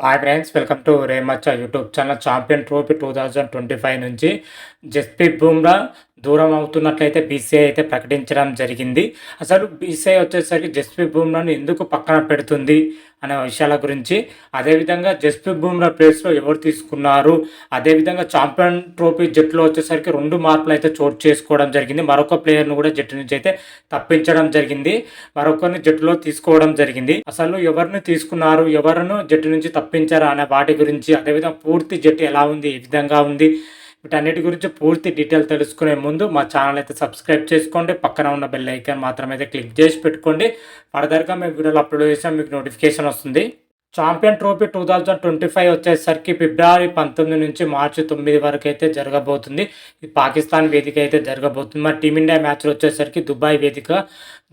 Hi friends welcome to రేమచ్చ YouTube channel champion trophy two thousand twenty five నుంచి జస్ప్రీత్ బుమ్రా దూరం అవుతున్నట్లయితే BCI అయితే ప్రకటించడం జరిగింది. అసలు బీసీఐ వచ్చేసరికి జస్ప్రీత్ బూమ్రాను ఎందుకు పక్కన పెడుతుంది అనే విషయాల గురించి అదేవిధంగా జస్ప్రీత్ బూమ్రా ప్లేస్లో ఎవరు తీసుకున్నారు అదేవిధంగా ఛాంపియన్ ట్రోఫీ జట్టులో వచ్చేసరికి రెండు మార్పులు అయితే చోటు చేసుకోవడం జరిగింది. మరొక ప్లేయర్ను కూడా జట్టు నుంచి అయితే తప్పించడం జరిగింది. మరొకరిని జట్టులో తీసుకోవడం జరిగింది. అసలు ఎవరిని తీసుకున్నారు ఎవరిను జట్టు నుంచి తప్పించారు అనే వాటి గురించి అదేవిధంగా పూర్తి జట్టు ఎలా ఉంది ఏ విధంగా ఉంది వీటన్నిటి గురించి పూర్తి డీటెయిల్ తెలుసుకునే ముందు మా ఛానల్ అయితే సబ్స్క్రైబ్ చేసుకోండి. పక్కన ఉన్న బెల్ ఐకాన్ మాత్రం అయితే క్లిక్ చేసి పెట్టుకోండి. ఫర్దర్గా మేము వీడియోలు అప్లోడ్ చేసాం మీకు నోటిఫికేషన్ వస్తుంది. Champion trophy two thousand twenty five వచ్చేసరికి ఫిబ్రవరి పంతొమ్మిది నుంచి మార్చి తొమ్మిది వరకు అయితే జరగబోతుంది. ఇది పాకిస్తాన్ వేదిక అయితే జరగబోతుంది. మరి టీమిండియా మ్యాచ్లు వచ్చేసరికి దుబాయ్ వేదిక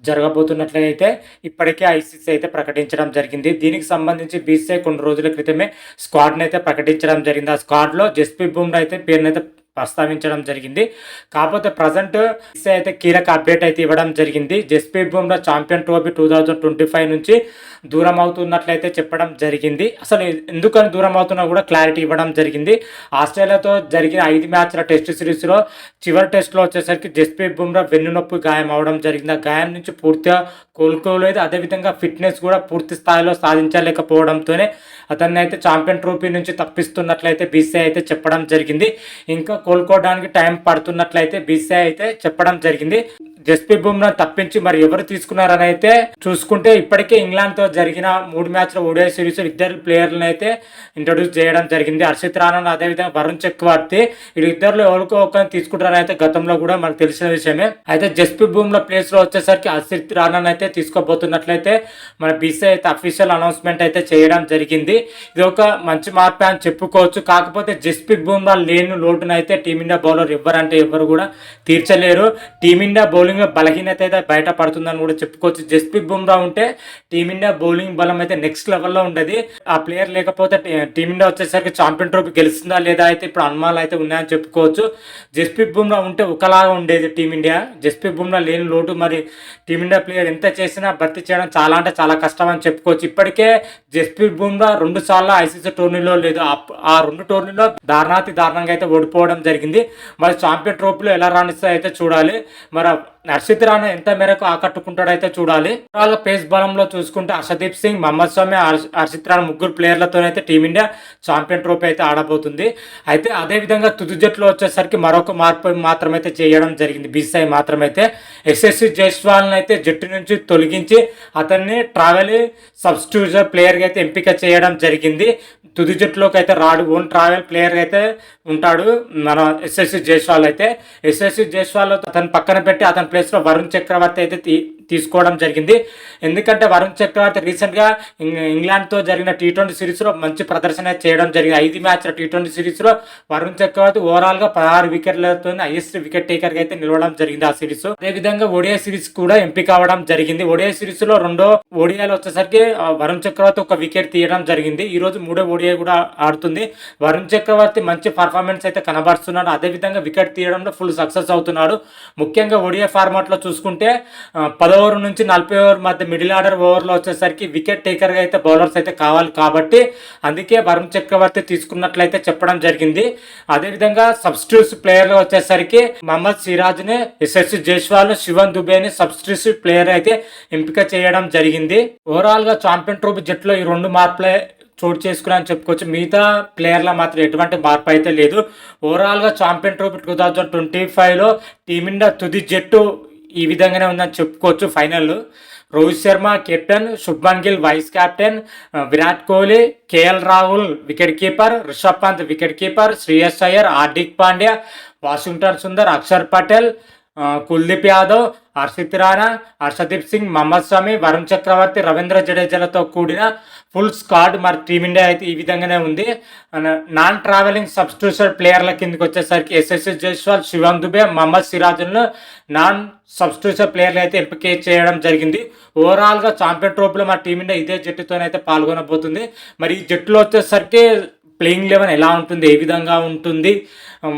జరగబోతున్నట్లయితే ఇప్పటికే ఐసీసీ అయితే ప్రకటించడం జరిగింది. దీనికి సంబంధించి బీసీఐ కొన్ని రోజుల క్రితమే స్క్వాడ్ని అయితే ప్రకటించడం జరిగింది. ఆ స్క్వాడ్లో జస్ప్రీత్ బుమ్రా అయితే పేరునైతే ప్రస్తావించడం జరిగింది. కాకపోతే ప్రజెంట్ అయితే కీలక అప్డేట్ అయితే ఇవ్వడం జరిగింది. Jasprit Bumrah champion trophy two thousand twenty five నుంచి దూరం అవుతున్నట్లయితే చెప్పడం జరిగింది. అసలు ఎందుకని దూరం అవుతున్నా కూడా క్లారిటీ ఇవ్వడం జరిగింది. ఆస్ట్రేలియాతో జరిగిన ఐదు మ్యాచ్ల టెస్ట్ సిరీస్లో చివరి టెస్ట్లో వచ్చేసరికి జస్ప్రీత్ బుమ్రా వెన్నునొప్పి గాయం అవడం జరిగింది. ఆ గాయం నుంచి పూర్తిగా కోలుకోలేదు. అదేవిధంగా ఫిట్నెస్ కూడా పూర్తి స్థాయిలో సాధించలేకపోవడంతోనే అతన్ని అయితే ఛాంపియన్ ట్రోఫీ నుంచి తప్పిస్తున్నట్లయితే బీసీఐ అయితే చెప్పడం జరిగింది. ఇంకా కోలుకోవడానికి టైం పడుతున్నట్లయితే బీసీఐ అయితే చెప్పడం జరిగింది. జస్ప్రీత్ బుమ్రా తప్పించి మరి ఎవరు తీసుకున్నారని అయితే చూసుకుంటే ఇప్పటికే ఇంగ్లాండ్తో జరిగిన మూడు మ్యాచ్ల ఓడే సిరీస్ ఇద్దరు ప్లేయర్లను అయితే ఇంట్రొడ్యూస్ చేయడం జరిగింది. హర్షిత్ రాణా అదేవిధంగా వరుణ్ చక్రవర్తి వీళ్ళిద్దరిలో ఎవరికో ఒకరిని తీసుకుంటారని అయితే గతంలో కూడా మనకు తెలిసిన విషయమే. అయితే జస్ప్రీత్ బుమ్రా ప్లేస్లో వచ్చేసరికి హర్షిత్ రాణా అయితే తీసుకోబోతున్నట్లయితే మన బీసీ అయితే అఫీషియల్ అనౌన్స్మెంట్ అయితే చేయడం జరిగింది. ఇది ఒక మంచి మార్పు అని చెప్పుకోవచ్చు. కాకపోతే జస్ప్రీత్ బుమ్రా లేని లోటునైతే టీమిండియా బౌలర్ ఎవ్వరంటే ఎవ్వరు కూడా తీర్చలేరు. టీమిండియా బౌలింగ్ బౌలింగ్ బలహీనత అయితే బయటపడుతుందని కూడా చెప్పుకోవచ్చు. జస్ప్రీత్ బుమ్రా ఉంటే టీమిండియా బౌలింగ్ బలం అయితే నెక్స్ట్ లెవెల్లో ఉండేది. ఆ ప్లేయర్ లేకపోతే టీమిండియా వచ్చేసరికి ఛాంపియన్ ట్రోఫీ గెలుస్తుందా లేదా అయితే ఇప్పుడు అనుమానాలు అయితే ఉన్నాయని చెప్పుకోవచ్చు. జస్ప్రీత్ బుమ్రా ఉంటే ఒకలాగా ఉండేది టీమిండియా. జస్ప్రీత్ బుమ్రా లేని లోటు మరి టీమిండియా ప్లేయర్ ఎంత చేసినా భర్తీ చేయడం చాలా అంటే చాలా కష్టం అని చెప్పుకోవచ్చు. ఇప్పటికే జస్ప్రీత్ బుమ్రా రెండు సార్లు ఐసీసీ టోర్నీలో లేదు. ఆ రెండు టోర్నీలో దారుణాతి దారుణంగా అయితే ఓడిపోవడం జరిగింది. మరి ఛాంపియన్ ట్రోఫీలో ఎలా రాణిస్తే అయితే చూడాలి. మరి హర్షిత్ రాణా ఎంత మేరకు ఆకట్టుకుంటాడైతే చూడాలి. వాళ్ళ పేస్ బలంలో చూసుకుంటే హర్షదీప్ సింగ్ మహమ్మద్ స్వామి హర్షిత్ రాణా ముగ్గురు ప్లేయర్లతో అయితే టీమిండియా ఛాంపియన్ ట్రోఫీ అయితే ఆడబోతుంది. అయితే అదే విధంగా తుది జట్టులో వచ్చేసరికి మరొక మార్పు మాత్రమైతే చేయడం జరిగింది. బీసీఐ మాత్రమైతే ఎస్ఎస్సి జైస్వాల్ని అయితే జట్టు నుంచి తొలగించి అతన్ని ట్రావెల్ సబ్స్టిట్యూషన్ ప్లేయర్గా అయితే ఎంపిక చేయడం జరిగింది. తుది జట్టులోకి అయితే రాడు ఓన్ ట్రావెల్ ప్లేయర్ అయితే ఉంటాడు మన ఎస్ఎస్సి జైస్వాల్ అయితే. ఎస్ఎస్సి జైస్వాల్ అతను పక్కన పెట్టి అతను ప్లేస్లో వరుణ్ చక్రవర్తి అయితే తీసుకోవడం జరిగింది. ఎందుకంటే వరుణ్ చక్రవర్తి రీసెంట్గా ఇంగ్లాండ్తో జరిగిన టీ ట్వంటీ సిరీస్లో మంచి ప్రదర్శన చేయడం జరిగింది. ఐదు మ్యాచ్ల టీ ట్వంటీ సిరీస్లో వరుణ్ చక్రవర్తి ఓవరాల్గా పదహారు వికెట్లతో హైయెస్ట్ వికెట్ టేకర్గా అయితే నిలవడం జరిగింది ఆ సిరీస్. అదేవిధంగా ఒడియా సిరీస్ కూడా ఎంపిక అవడం జరిగింది. ఒడియా సిరీస్లో రెండో ఒడియాలు వచ్చేసరికి వరుణ్ చక్రవర్తి ఒక వికెట్ తీయడం జరిగింది. ఈ రోజు మూడో ఒడియా కూడా ఆడుతుంది. వరుణ్ చక్రవర్తి మంచి పర్ఫార్మెన్స్ అయితే కనబరుస్తున్నాడు. అదేవిధంగా వికెట్ తీయడంలో ఫుల్ సక్సెస్ అవుతున్నాడు. ముఖ్యంగా ఒడియా ఫార్మాట్లో చూసుకుంటే పద ఓవర్ నుంచి నలభై ఓవర్ మధ్య మిడిల్ ఆర్డర్ ఓవర్లో వచ్చేసరికి వికెట్ టేకర్గా అయితే బౌలర్స్ అయితే కావాలి కాబట్టి అందుకే వరుణ్ చక్రవర్తి తీసుకున్నట్లయితే చెప్పడం జరిగింది. అదేవిధంగా సబ్స్టిట్యూస్ ప్లేయర్లు వచ్చేసరికి మహమ్మద్ సిరాజ్ని ఎస్ఎస్సి జైస్వాల్ శివన్ దుబేని సబ్స్టిట్యూస్ ప్లేయర్ అయితే ఎంపిక చేయడం జరిగింది. ఓవరాల్గా ఛాంపియన్ ట్రోఫీ జట్టులో ఈ రెండు మార్పులే చోటు చేసుకుని చెప్పుకోవచ్చు. మిగతా ప్లేయర్ల మాత్రం ఎటువంటి మార్పు అయితే లేదు. ఓవరాల్గా champion trophy two thousand twenty ఫైవ్లో టీమిండియా తుది జట్టు ఈ విధంగానే ఉందని చెప్పుకోవచ్చు final Rohit Sharma captain Shubman Gill vice captain Virat Kohli KL Rahul wicket keeper Rishabh Pant wicket keeper Shreyas Iyer Hardik Pandya Washington Sundar Axar Patel. Kuldeep Yadav Harshit Rana Harshdeep Singh Mohammad Shami Varun Chakravarthy Ravindra జడేజాలతో కూడిన full squad మరి team India అయితే ఈ విధంగానే ఉంది. Non travelling substitution ప్లేయర్ల కిందకి వచ్చేసరికి ఎస్ఎస్ఎస్ జైస్వాల్ శివం దుబే మహమ్మద్ సిరాజులను నాన్ సబ్స్టిట్యూషన్ ప్లేయర్లు అయితే ఎంపిక చేయడం జరిగింది. ఓవరాల్గా ఛాంపియన్ ట్రోఫీలో మా టీమిండియా ఇదే జట్టుతోనైతే పాల్గొనబోతుంది. మరి ఈ జట్టులో వచ్చేసరికి ప్లేయింగ్ లెవెన్ ఎలా ఉంటుంది? ఏ విధంగా ఉంటుంది?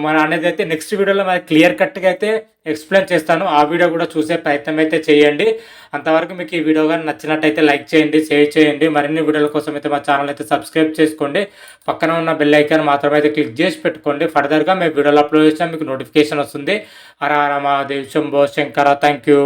మన అనేది అయితే నెక్స్ట్ వీడియోలో మరి క్లియర్ కట్గా అయితే ఎక్స్ప్లెయిన్ చేస్తాను. ఆ వీడియో కూడా చూసే ప్రయత్నం అయితే చేయండి. అంతవరకు మీకు ఈ వీడియో కానీ నచ్చినట్టయితే లైక్ చేయండి షేర్ చేయండి. మరిన్ని వీడియోల కోసం అయితే మా ఛానల్ అయితే సబ్స్క్రైబ్ చేసుకోండి. పక్కన ఉన్న బెల్ ఐకాన్ మాత్రమే అయితే క్లిక్ చేసి పెట్టుకోండి. ఫర్దర్గా మేము వీడియోలు అప్లోడ్ చేసినా మీకు నోటిఫికేషన్ వస్తుంది. Hara Hara Mahadev Shambho Shankara thank you